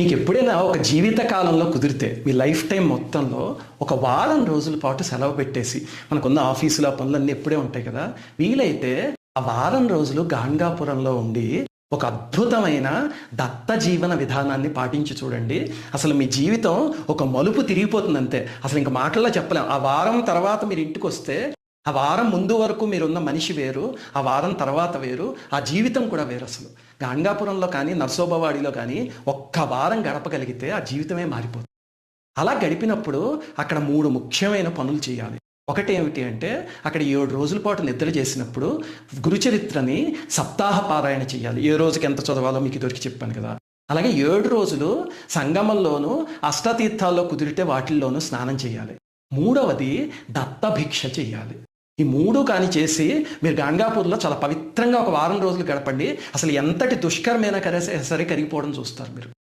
మీకు ఎప్పుడైనా ఒక జీవిత కాలంలో కుదిరితే మీ లైఫ్ టైం మొత్తంలో ఒక వారం రోజుల పాటు సెలవు పెట్టేసి మనకున్న ఆఫీసులో ఆ పనులన్నీ ఎప్పుడే ఉంటాయి కదా వీలైతే ఆ వారం రోజులు గాంగాపురంలో ఉండి ఒక అద్భుతమైన దత్త జీవన విధానాన్ని పాటించి చూడండి. అసలు మీ జీవితం ఒక మలుపు తిరిగిపోతుంది అంతే అసలు ఇంకా మాటల్లో చెప్పలేం. ఆ వారం తర్వాత మీరు ఇంటికి వస్తే ఆ వారం ముందు వరకు మీరున్న మనిషి వేరు ఆ వారం తర్వాత వేరు ఆ జీవితం కూడా వేరు అసలు. గాంగాపురంలో కానీ నర్సోబవాడిలో కానీ ఒక్క వారం గడపగలిగితే ఆ జీవితమే మారిపోతుంది. అలా గడిపినప్పుడు అక్కడ మూడు ముఖ్యమైన పనులు చేయాలి. ఒకటి ఏమిటి అంటే అక్కడ ఏడు రోజుల పాటు నిద్ర చేసినప్పుడు గురుచరిత్రని సప్తాహ పారాయణ చేయాలి. ఏ రోజుకి ఎంత చదవాలో మీకు దొరికి చెప్పాను కదా. అలాగే ఏడు రోజులు సంగమంలోనూ అష్టతీర్థాల్లో కుదిరితే వాటిల్లోనూ స్నానం చేయాలి. మూడవది దత్తభిక్ష చేయాలి. ఈ మూడు కాని చేసి మీరు గంగాపూర్లో చాలా పవిత్రంగా ఒక వారం రోజులు గడపండి. అసలు ఎంతటి దుష్కరమైన కరే సరే కరిగిపోవడం చూస్తారు మీరు.